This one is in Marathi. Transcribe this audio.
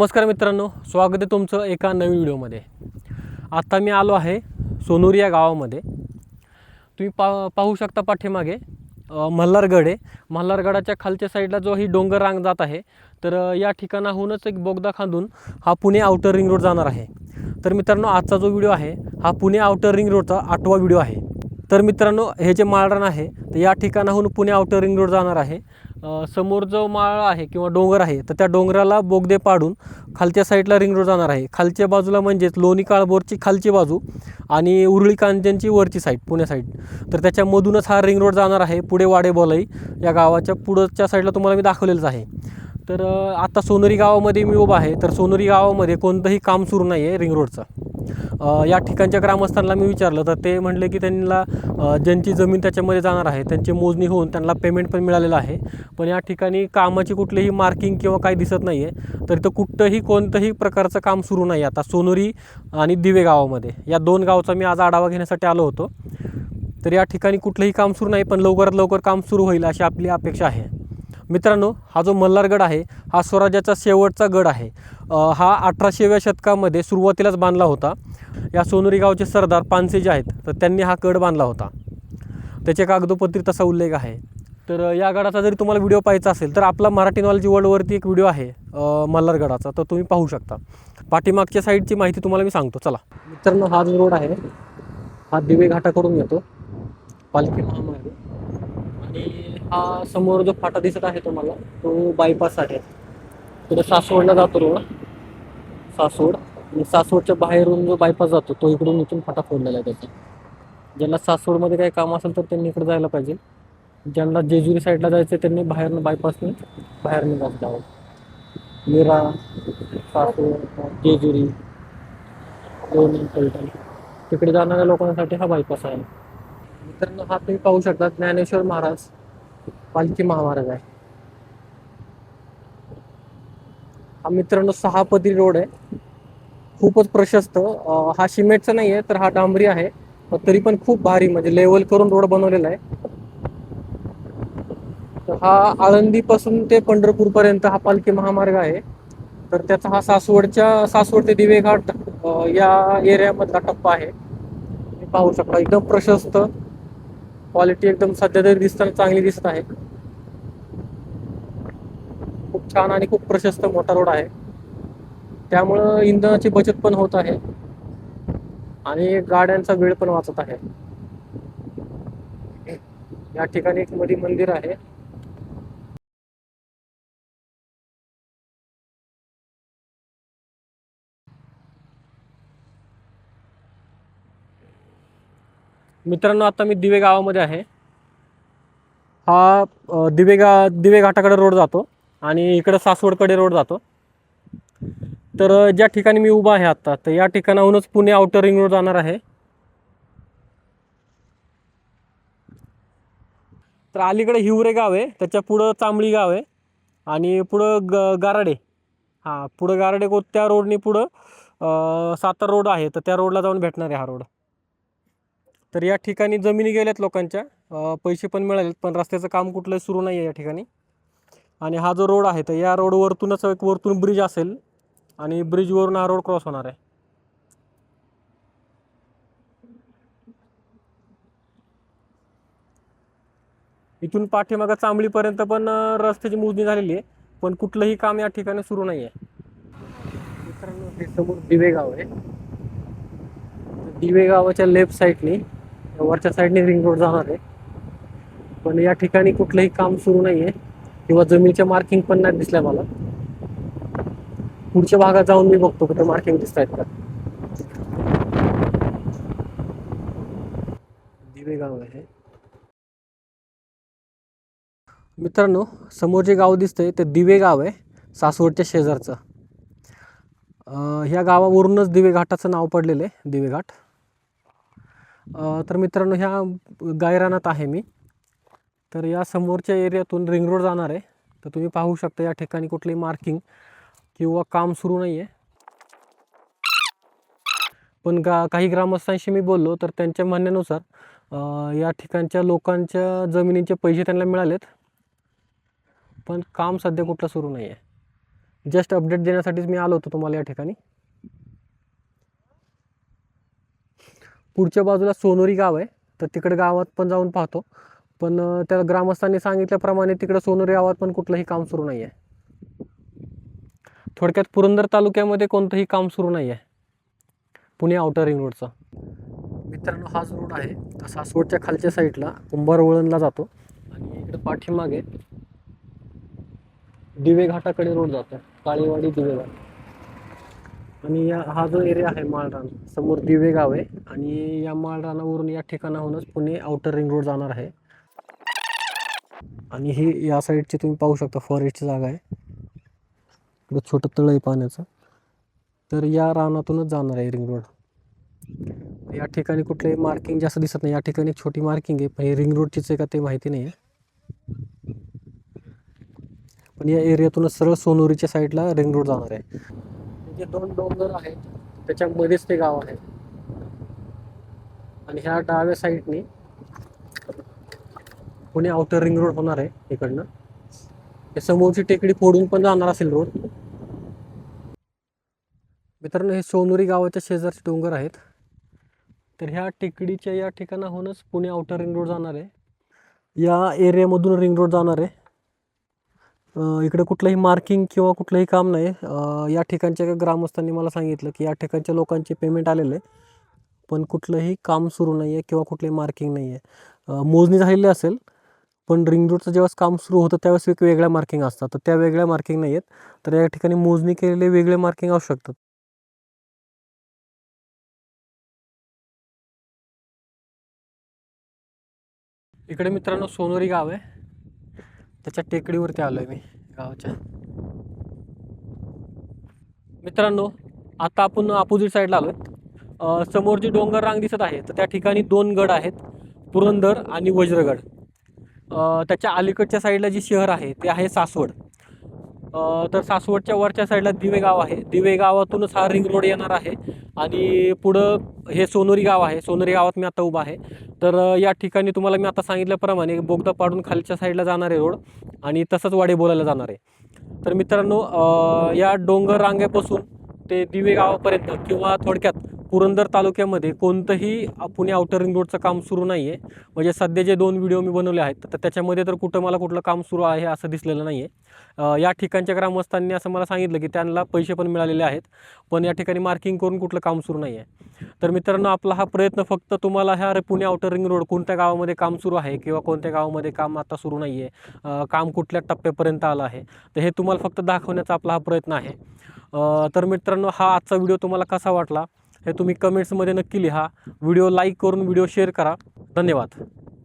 नमस्कार मित्रांनो स्वागत आहे तुमचं एका नवीन व्हिडिओमध्ये. आत्ता मी आलो आहे सोनूर या गावामध्ये. तुम्ही पा पाहू शकता पाठीमागे मल्हारगड आहे. मल्हारगडाच्या खालच्या साईडला जो ही डोंगर रांग जात आहे तर या ठिकाणाहूनच एक बोगदा खांदून हा पुणे आउटर रिंग रोड जाणार आहे. तर मित्रांनो आजचा जो व्हिडिओ आहे हा पुणे आउटर रिंग रोडचा आठवा व्हिडिओ आहे. तर मित्रांनो हे जे माळरान आहे तर या ठिकाणाहून पुणे आउटर रिंग रोड जाणार आहे. समोर जो माळ आहे किंवा डोंगर आहे तर त्या डोंगराला बोगदे पाडून खालच्या साईडला रिंग रोड जाणार आहे. खालच्या बाजूला म्हणजेच लोणी काळभोरची खालची बाजू आणि उरळी कांजनची वरची साईड पुणे साईड तर त्याच्यामधूनच हा रिंग रोड जाणार आहे पुढे वाडेबोलाई या गावाच्या पुढच्या साईडला तुम्हाला मी दाखवलेलंच आहे. तर आता सोनरी गावामध्ये मी उभा आहे तर सोनरी गावामध्ये कोणतंही काम सुरू नाही आहे रिंग रोडचं या ठिकाणच्या ग्रामस्थांना मी विचारलं तर ते म्हणले की त्यांना ज्यांची जमीन त्याच्यामध्ये जाणार आहे त्यांची मोजणी होऊन त्यांना पेमेंट पण मिळालेलं आहे. पण या ठिकाणी कामाची कुठलीही मार्किंग किंवा काही दिसत नाही आहे तर इथं कुठंही कोणतंही प्रकारचं काम सुरू नाही आता. सोनोरी आणि दिवे गावामध्ये. या दोन गावचा मी आज आढावा घेण्यासाठी आलो होतो. तर या ठिकाणी कुठलंही काम सुरू नाही पण लवकरात लवकर काम सुरू होईल अशी आपली अपेक्षा आहे. मित्रांनो हा जो मल्हारगड आहे हा स्वराज्याचा शेवटचा गड आहे. हा अठराशेव्या शतकामध्ये सुरुवातीलाच बांधला होता. या सोनुरी गावचे सरदार पानसे जे आहेत तर त्यांनी हा गड बांधला होता. त्याच्या कागदोपत्री तसा उल्लेख आहे. तर या गडाचा जरी तुम्हाला व्हिडिओ पाहायचा असेल तर आपला मराठी नॉलेज वर्ल्डवरती एक व्हिडिओ आहे मल्हारगडाचा तर तुम्ही पाहू शकता. पाठीमागच्या साईडची माहिती तुम्हाला मी सांगतो. चला. मित्रांनो हा जो रोड आहे हा दिवे घाटाकडून येतो. पालखी महामार्ग हा समोर जो फाटा दिसत आहे तुम्हाला तो बायपास आहे. पुढे सासवडला जातो रोड. सासवड. आणि सासवडच्या बाहेरून जो बायपास जातो तो इकडून इथून फाटा फोडलेला आहे त्याचा. ज्यांना सासवडमध्ये काही काम असेल तर त्यांनी इकडे जायला पाहिजे. ज्यांना जेजुरी साईडला जायचं आहे त्यांनी बाहेरनं बायपासने बाहेर जात जावं. मिरा सासवड जेजुरी लोणी फलटण तिकडे जाणाऱ्या लोकांसाठी हा बायपास आहे. मित्रांनो हा तुम्ही पाहू शकता ज्ञानेश्वर महाराज. पालखी महामार्ग आहे. हा मित्रांनो सहा पदरी रोड आहे. खूपच प्रशस्त. हा सिमेंटचा नाही आहे तर हा डांबरी आहे. तरी पण खूप भारी म्हणजे लेवल करून रोड बनवलेला आहे. तर हा आळंदी पासून ते पंढरपूर पर्यंत हा पालखी महामार्ग आहे. तर त्याचा हा सासवडच्या सासवड ते दिवेघाट या एरियामधला टप्पा आहे. पाहू शकता एकदम प्रशस्त. क्वालिटी एकदम सध्या तरी दिसताना चांगली दिसत आहे. खूप छान आणि खूप प्रशस्त मोठा रोड आहे. त्यामुळं इंधनाची बचत पण होत आहे. आणि गाड्यांचा वेळ पण वाचत आहे. या ठिकाणी एक मधी मंदिर आहे. मित्रांनो आता मी दिवे गावामध्ये आहे. हा दिवे गा दिवे घाटाकडे रोड जातो आणि इकडं सासवडकडे रोड जातो. तर ज्या ठिकाणी मी उभा आहे आत्ता तर या ठिकाणाहूनच पुणे आउटर रिंग रोड जाणार आहे. तर अलीकडे हिवरे गाव आहे त्याच्या पुढं चांबळी गाव आहे आणि पुढं ग गाराडे. हां पुढं गाराडे को त्या रोडने पुढं सातारा रोड आहे तर त्या रोडला जाऊन भेटणार आहे हा रोड तर या ठिकाणी जमिनी गेल्यात लोकांच्या. पैसे पण मिळालेत पण रस्त्याचं काम कुठलं सुरू नाही आहे या ठिकाणी. आणि हा जो रोड आहे तर या रोडवरतूनच एक वरतून ब्रिज असेल आणि ब्रिजवरून हा रोड क्रॉस होणार आहे. इथून पाठीमागं चांबळीपर्यंत पण रस्त्याची मोजणी झालेली आहे पण कुठलंही काम या ठिकाणी सुरू नाही आहे मित्रांनो हे समोर दिवे गाव आहे दिवे गावाच्या लेफ्ट साईडनी वरच्या साईडने रिंग रोड जाणार आहे. पण या ठिकाणी कुठलंही काम सुरू नाही आहे किंवा जमिनीच्या मार्किंग पण नाही दिसल्या मला. पुढच्या भागात जाऊन मी बघतो कुठे मार्किंग दिसत आहेत का. दिवे गाव आहे. मित्रांनो समोर जे गाव दिसतंय ते दिवे गाव आहे सासवडच्या शेजारचं. ह्या गावावरूनच दिवे घाटाचं नाव पडलेलं आहे दिवे घाट. तर मित्रांनो ह्या गायरानात आहे मी. तर या समोरच्या एरियातून रिंग रोड जाणार आहे. तर तुम्ही पाहू शकता या ठिकाणी कुठलंही मार्किंग किंवा काम सुरू नाही आहे पण गा काही ग्रामस्थांशी मी बोललो तर त्यांच्या म्हणण्यानुसार या ठिकाणच्या लोकांच्या जमिनीचे पैसे त्यांना मिळालेत. पण काम सध्या कुठलं सुरू नाही आहे जस्ट अपडेट देण्यासाठीच मी आलो होतो तुम्हाला या ठिकाणी. पुढच्या बाजूला सोनोरी गाव आहे. तर तिकडे गावात पण जाऊन पाहतो. पण त्या ग्रामस्थांनी सांगितल्याप्रमाणे तिकडं सोनोरी गावात पण कुठलंही काम सुरू नाही आहे थोडक्यात पुरंदर तालुक्यामध्ये कोणतंही काम सुरू नाही आहे पुणे आउटर रिंग रोडचं मित्रांनो हाच रोड आहे. सासवडच्या खालच्या साईडला कुंभार वळणला जातो. आणि इकडे पाठीमागे दिवे घाटाकडे रोड जातो. काळेवाडी दिवे घाट आणि या हा जो एरिया आहे माळरान समोर दिवे गाव आहे. आणि या माळरानावरून या ठिकाणाहूनच पुणे आउटर रिंग रोड जाणार आहे. आणि ही या साईडची तुम्ही पाहू शकता फॉरेस्टची जागा आहे. इकडं छोटं तळ आहे पाण्याचं. तर या रानातूनच जाणार आहे रिंग रोड या ठिकाणी कुठले मार्किंग जास्त दिसत नाही. या ठिकाणी एक छोटी मार्किंग आहे पण हे रिंग रोडचीच आहे का ते माहिती नाही आहे पण या एरियातूनच सरळ सोनोरीच्या साईडला रिंग रोड जाणार आहे. जे दोन डोंगर आहेत त्याच्यामध्येच ते गाव आहे. आणि ह्या डाव्या साईडने पुणे आउटर रिंग रोड होणार आहे इकडनं. हे समोरची टेकडी फोडून पण जाणार असेल रोड. मित्रांनो हे सोनुरी गावाच्या शेजारचे डोंगर आहेत. तर ह्या टेकडीच्या या ठिकाणाहूनच पुणे आउटर रिंग रोड जाणार आहे. या एरियामधून रिंग रोड जाणार आहे. इकडे कुठलंही मार्किंग किंवा कुठलंही काम नाही. या ठिकाणच्या एका ग्रामस्थांनी मला सांगितलं की या ठिकाणच्या लोकांचे पेमेंट आलेलं आहे पण कुठलंही काम सुरू नाही आहे किंवा कुठलंही मार्किंग नाही आहे मोजणी झालेली असेल पण रिंग रोडचं जेव्हा काम सुरू होतं त्यावेळेस एक वेगळ्या मार्किंग असतात. तर त्या वेगळ्या मार्किंग नाही आहेत. तर या ठिकाणी मोजणी केलेले वेगळे मार्किंग असू शकतात. इकडे मित्रांनो सोनोरी गाव आहे. त्याच्या टेकडीवरती आलो आहे मी गावाच्या. मित्रांनो आता आपण अपोजिट साईडला आलो आहे समोर जी डोंगर रांग दिसत आहे तर त्या ठिकाणी दोन गड आहेत पुरंदर आणि वज्रगड. त्याच्या अलीकडच्या साईडला जी शहर आहे ते आहे सासवड. तर सासवडच्या वरच्या साईडला दिवे गाव आहे. दिवे गावातूनच हा रिंग रोड येणार आहे. आणि पुढं हे सोनोरी गाव आहे. सोनोरी गावात मी आता उभा आहे. तर या ठिकाणी तुम्हाला मी आता सांगितल्याप्रमाणे बोगदा पाडून खालच्या साईडला जाणार आहे रोड आणि तसंच वाडे बोलायला जाणार. आहे तर मित्रांनो या डोंगर रांगेपासून ते दिवे गावापर्यंत किंवा थोडक्यात पुरंदर तालुक्यामध्ये कोणतंही पुणे आउटर रिंग रोडचं काम सुरू नाही आहे म्हणजे सध्या जे दोन व्हिडिओ मी बनवले आहेत तर त्याच्यामध्ये तर कुठं मला कुठलं काम सुरू आहे असं दिसलेलं नाही आहे या ठिकाणच्या ग्रामस्थांनी असं मला सांगितलं की त्यांना पैसे पण मिळालेले आहेत पण या ठिकाणी मार्किंग करून कुठलं काम सुरू नाही आहे तर मित्रांनो आपला हा प्रयत्न फक्त तुम्हाला ह्या अरे पुणे आउटर रिंग रोड कोणत्या गावामध्ये काम सुरू आहे किंवा कोणत्या गावामध्ये काम आता सुरू नाही आहे काम कुठल्या टप्प्यापर्यंत आलं आहे तर हे तुम्हाला फक्त दाखवण्याचा आपला हा प्रयत्न आहे. तर मित्रांनो हा आजचा व्हिडिओ तुम्हाला कसा वाटला? हे तुम्ही कमेंट्समध्ये नक्की लिहा. व्हिडिओ लाईक करून व्हिडिओ शेअर करा. धन्यवाद.